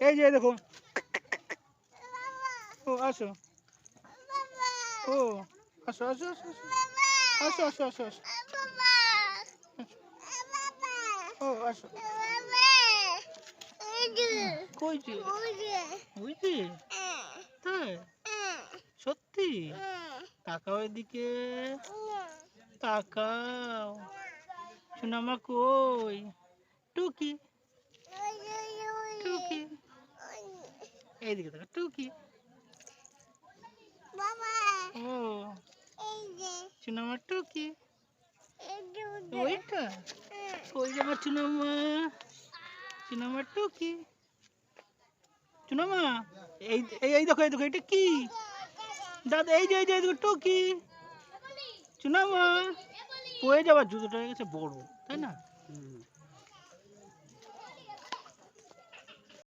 এই যে দেখো। ও, আসো। ও, আসো আসো আসো আসো। আসো আসো আসো ও, আসো। কইছি বুঝছি তাই? সত্যি? তাকাও এদিকে। তাকাও। সুনামা কই? টুকি। এইদিকে তাকা টুকি। ও সোনামা টুকি। ওইটা ওই যে আমার চুনামা। চুনামা টুকি। চুনামা এই এই এই দেখো এই দেখো এটা কি? দাদা এই যে এই যে এই দেখো টুকি। চুনামা। পয়ে যাবার জুতোটা হয়ে গেছে বড় তাই না?